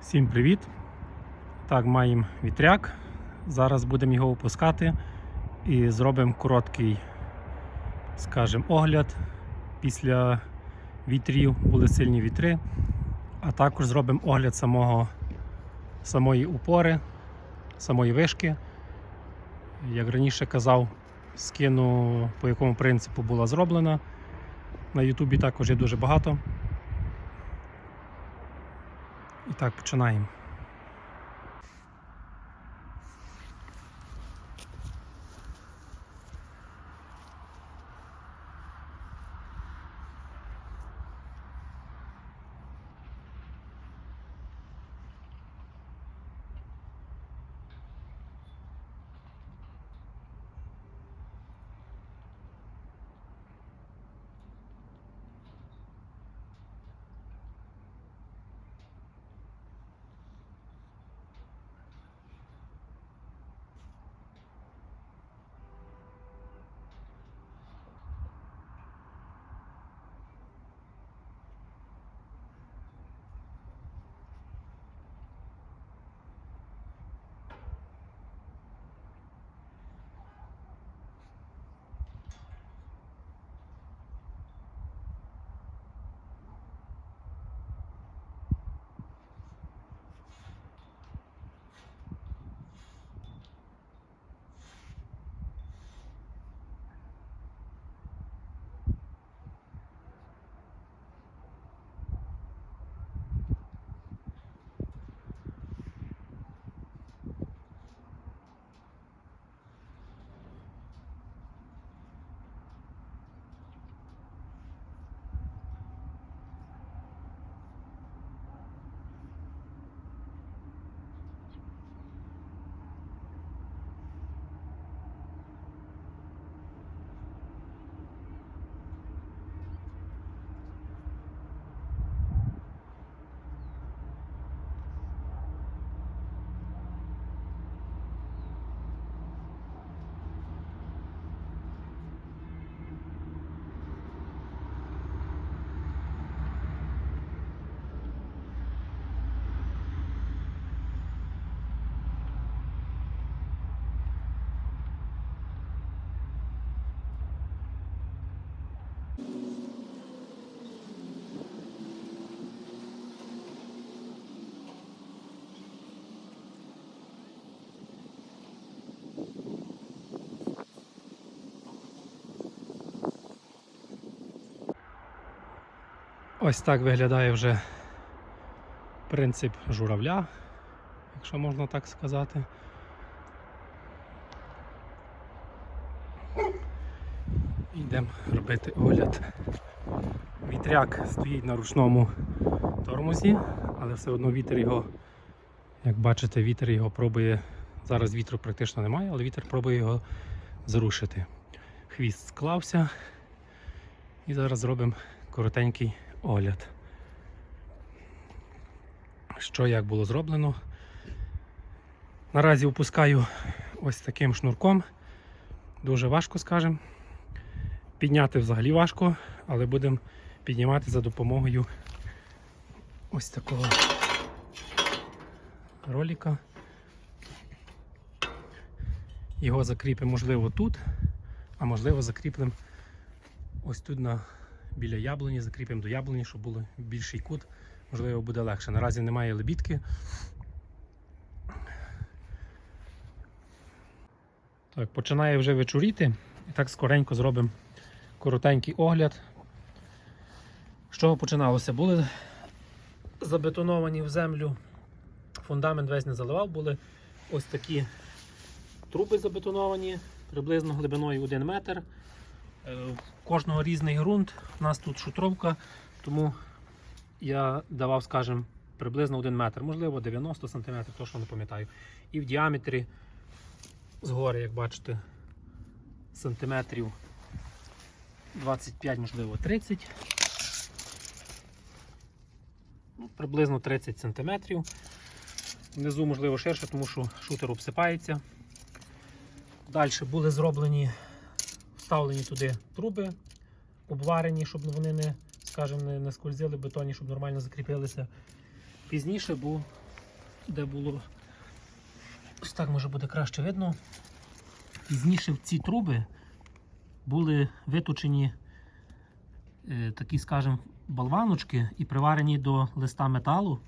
Всім привіт! Так, маємо вітряк. Зараз будемо його опускати і зробимо короткий, скажімо, огляд. Після вітрів були сильні вітри, а також зробимо огляд самого, самої упори, самої вишки. Як раніше казав, скину по якому принципу була зроблена. На Ютубі також є дуже багато. І так, починаємо. Ось так виглядає вже принцип журавля, якщо можна так сказати. Йдемо робити огляд. Вітряк стоїть на ручному тормозі, але все одно вітер його, як бачите, вітер його пробує. Зараз вітру практично немає, але вітер пробує його зрушити. Хвіст склався. І зараз зробимо коротенький огляд. Що як було зроблено. Наразі опускаю ось таким шнурком. Дуже важко, скажемо. Підняти взагалі важко, але будемо піднімати за допомогою ось такого ролика. Його закріпимо, можливо, тут, а можливо закріплемо ось тут на біля яблуні, закріпимо до яблуні, щоб було більший кут, можливо, буде легше. Наразі немає лебідки. Так, починає вже вечоріти. І так скоренько зробимо коротенький огляд. З чого починалося? Були забетоновані в землю, фундамент весь не заливав, були ось такі труби забетоновані, приблизно глибиною 1 метр. Е, в Кожного різний ґрунт. У нас тут шутровка, тому я давав, скажімо, приблизно 1 метр, можливо 90 см, точно не пам'ятаю. І в діаметрі згори, як бачите, сантиметрів 25, можливо 30. Ну, приблизно 30 сантиметрів. Внизу, можливо, ширше, тому що шутер обсипається. Далі були зроблені вставлені туди труби, обварені, щоб вони не, скажімо, не, не скользили бетоні, щоб нормально закріпилися. Пізніше був де було. Ось так може буде краще видно. Пізніше в ці труби були виточені е, такі, скажімо, болваночки і приварені до листа металу,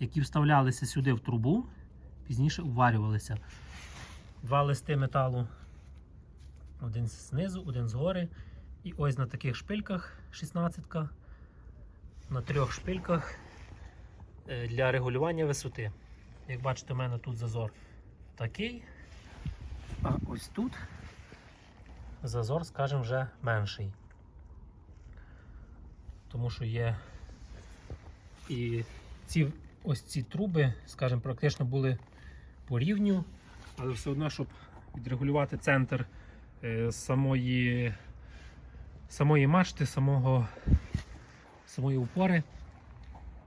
які вставлялися сюди в трубу, пізніше уварювалися. Два листи металу, один знизу, один згори. І ось на таких шпильках 16-ка, на трьох шпильках е, для регулювання висоти. Як бачите, у мене тут зазор такий, а ось тут зазор, скажімо, вже менший. Тому що є і ці ось ці труби, скажімо, практично були по рівню, але все одно, щоб відрегулювати центр самої, самої мачти, самого, самої упори,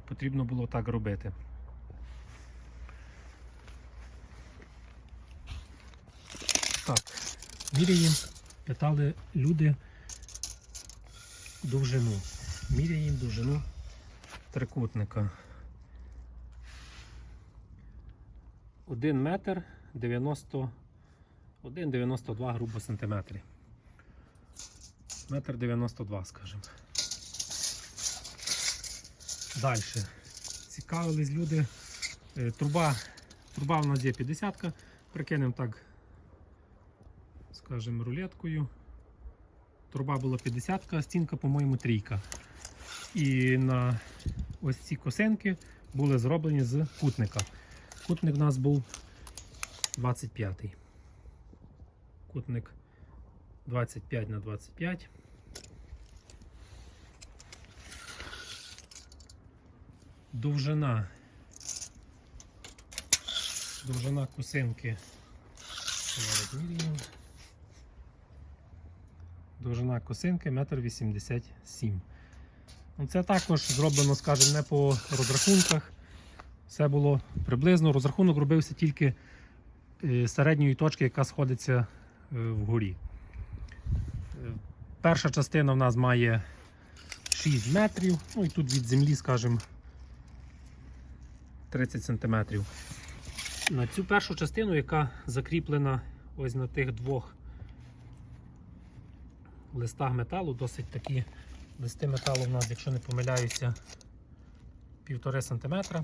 потрібно було так робити. Так, міряємо, питали люди довжину. Міряємо довжину трикутника. 1 метр 90, 1,92 грубо сантиметрів. Метр 92, скажімо. Далі. Цікавились люди. Е, Труба, труба у нас є 50 прикинемо так, скажімо, рулеткою. Труба була 50, стінка, по-моєму, трійка. І на ось ці косинки були зроблені з кутника. Кутник у нас був 25. Кутник 25 на 25. Довжина. Довжина косинки. Зараз. Довжина косинки 1,87 м. Це також зроблено, скажімо, не по розрахунках. Все було приблизно. Розрахунок робився тільки е, середньої точки, яка сходиться вгорі. Е, Перша частина в нас має 6 метрів, ну і тут від землі, скажімо, 30 сантиметрів. На цю першу частину, яка закріплена ось на тих двох листах металу, досить такі листи металу в нас, якщо не помиляюся, 1,5 см,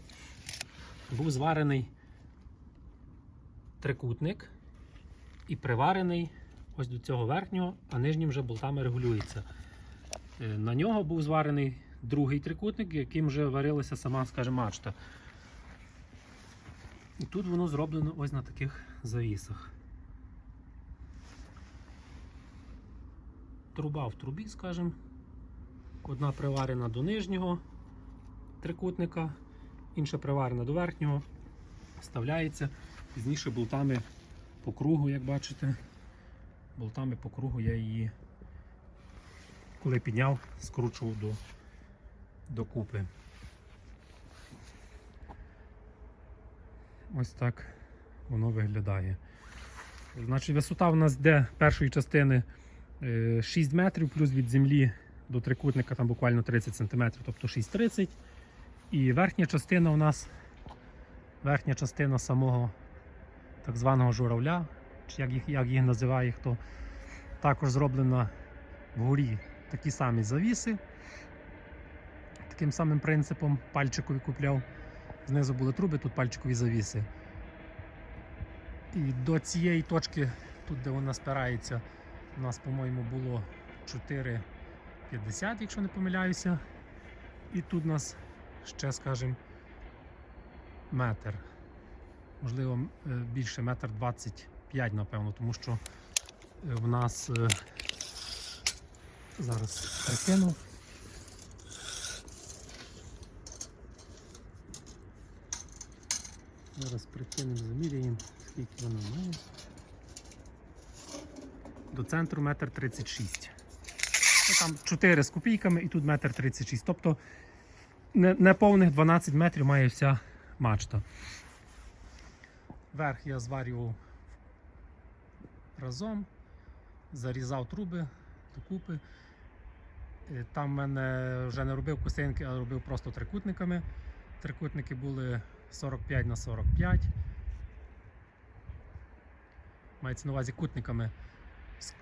був зварений трикутник і приварений ось до цього верхнього, а нижнім вже болтами регулюється. Е, На нього був зварений другий трикутник, яким вже варилася сама, скажімо, мачта. І тут воно зроблено ось на таких завісах. Труба в трубі, скажімо. Одна приварена до нижнього трикутника, інша приварена до верхнього, вставляється. Пізніше болтами по кругу, як бачите, болтами по кругу я її, коли підняв, скручував до, до купи. Ось так воно виглядає. Значить, висота у нас йде першої частини е, 6 метрів, плюс від землі до трикутника там буквально 30 см, тобто 6,30. І верхня частина у нас верхня частина самого так званого журавля, чи як їх, як їх називає хто, також зроблена вгорі такі самі завіси. Таким самим принципом пальчикові купляв. Знизу були труби, тут пальчикові завіси. І до цієї точки, тут де вона спирається, у нас, по-моєму, було 4,50, якщо не помиляюся. І тут у нас ще, скажімо, метр. Можливо, е, більше метр 25, напевно, тому що е, в нас е, зараз прикину. Зараз прикинемо, заміряємо, скільки вона має. До центру метр 36. Ну, там 4 з копійками і тут метр 36. Тобто не- неповних 12 метрів має вся мачта. Верх я зварював разом, зарізав труби докупи. Е, Там в мене вже не робив косинки, а робив просто трикутниками. Трикутники були 45 на 45. Мається на увазі кутниками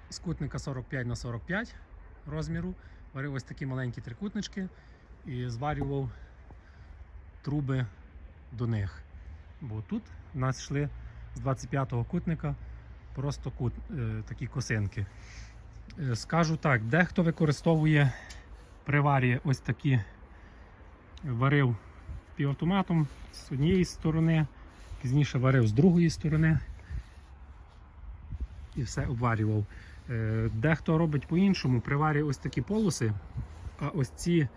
з- кутника 45 на 45 розміру. Варив ось такі маленькі трикутнички і зварював труби до них. Бо тут в нас йшли з 25-го кутника просто кут, е, такі косинки. Е, Скажу так, дехто використовує при варі ось такі варив півавтоматом з однієї сторони, пізніше варив з другої сторони і все обварював. Е, Дехто робить по-іншому, при варі ось такі полоси, а ось ці,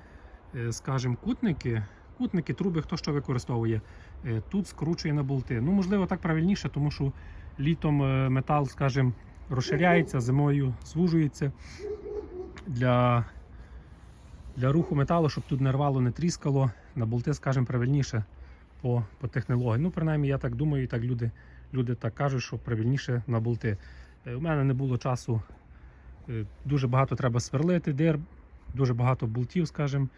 е, скажімо, кутники, кутники, труби, хто що використовує, е, тут скручує на болти. Ну, можливо, так правильніше, тому що літом е, метал, скажімо, розширяється, зимою звужується. Для, для руху металу, щоб тут не рвало, не тріскало, на болти, скажімо, правильніше по, по технології. Ну, принаймні, я так думаю, і так люди, люди так кажуть, що правильніше на болти. Е, У мене не було часу. Дуже багато треба сверлити дир, дуже багато болтів, скажімо,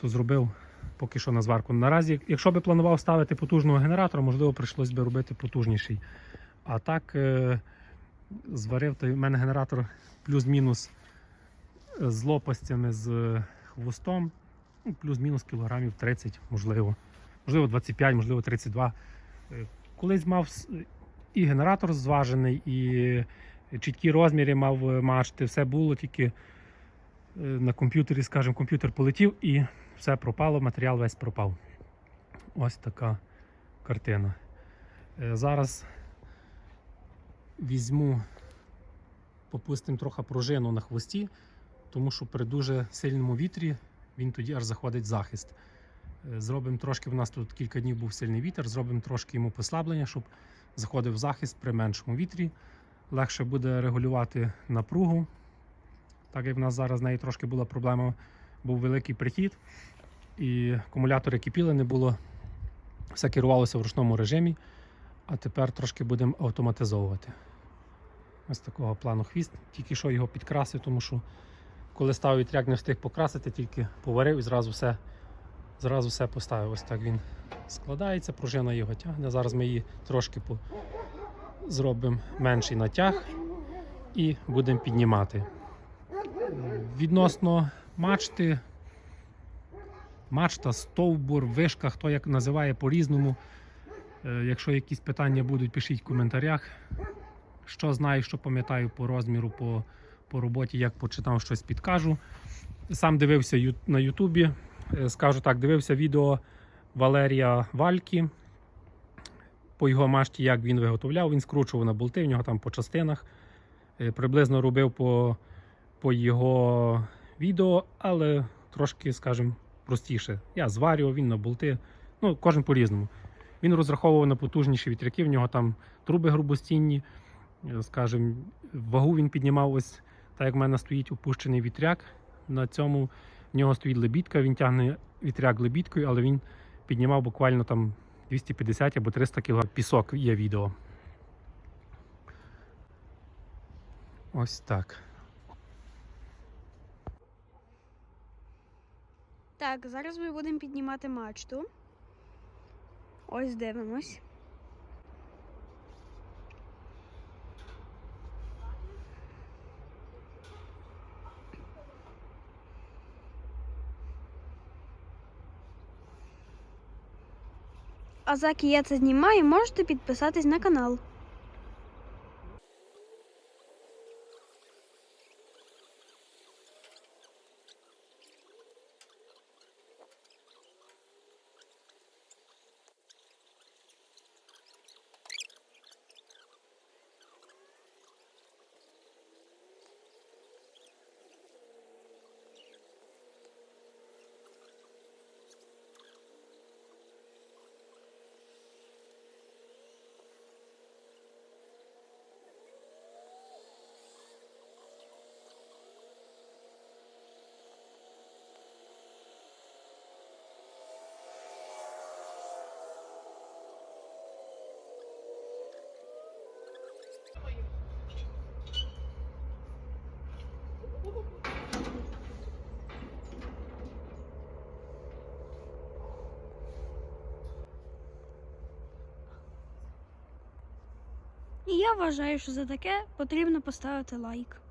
то зробив поки що на зварку. Наразі, якщо би планував ставити потужного генератора, можливо, прийшлось би робити потужніший. А так е, зварив той в мене генератор плюс-мінус е, з лопастями, з е, хвостом, ну, плюс-мінус кілограмів 30, можливо. Можливо, 25, можливо, 32. Е, Колись мав і генератор зважений, і чіткі розміри мав мачти, все було тільки на комп'ютері, скажімо, комп'ютер полетів і все пропало, матеріал весь пропав. Ось така картина. Е, Зараз візьму, попустимо трохи пружину на хвості, тому що при дуже сильному вітрі він тоді аж заходить захист. Е, Зробимо трошки, в нас тут кілька днів був сильний вітер, зробимо трошки йому послаблення, щоб заходив захист при меншому вітрі. Легше буде регулювати напругу. Так як в нас зараз з нею трошки була проблема, був великий прихід, і акумулятори кипіли, не було, все керувалося в ручному режимі, а тепер трошки будемо автоматизовувати. Ось такого плану хвіст. Тільки що його підкрасив, тому що коли ставив вітряк, не встиг покрасити, тільки поварив і зразу все, зразу все поставив. Ось так він складається, пружина його тягне. Зараз ми її трошки по... зробимо менший натяг і будемо піднімати. Відносно мачти, мачта, стовбур, вишка, хто як називає по-різному. Е, Якщо якісь питання будуть, пишіть в коментарях. Що знаю, що пам'ятаю по розміру, по, по роботі, як почитав, щось підкажу. Сам дивився на Ютубі. Е, Скажу так, дивився відео Валерія Валькі. По його мачті, як він виготовляв, він скручував на болти, в нього там по частинах. Е, Приблизно робив по, по його відео, але трошки, скажімо, простіше. Я зварював, він на болти. Ну, кожен по-різному. Він розраховував на потужніші вітряки, в нього там труби грубостінні. Е, Скажімо, вагу він піднімав ось, так як в мене стоїть опущений вітряк. На цьому в нього стоїть лебідка, він тягне вітряк лебідкою, але він піднімав буквально там 250 або 300 кг. Пісок є відео. Ось так. Так, зараз ми будемо піднімати мачту. Ось дивимось. А заки я це знімаю, можете підписатись на канал. І я вважаю, що за таке потрібно поставити лайк.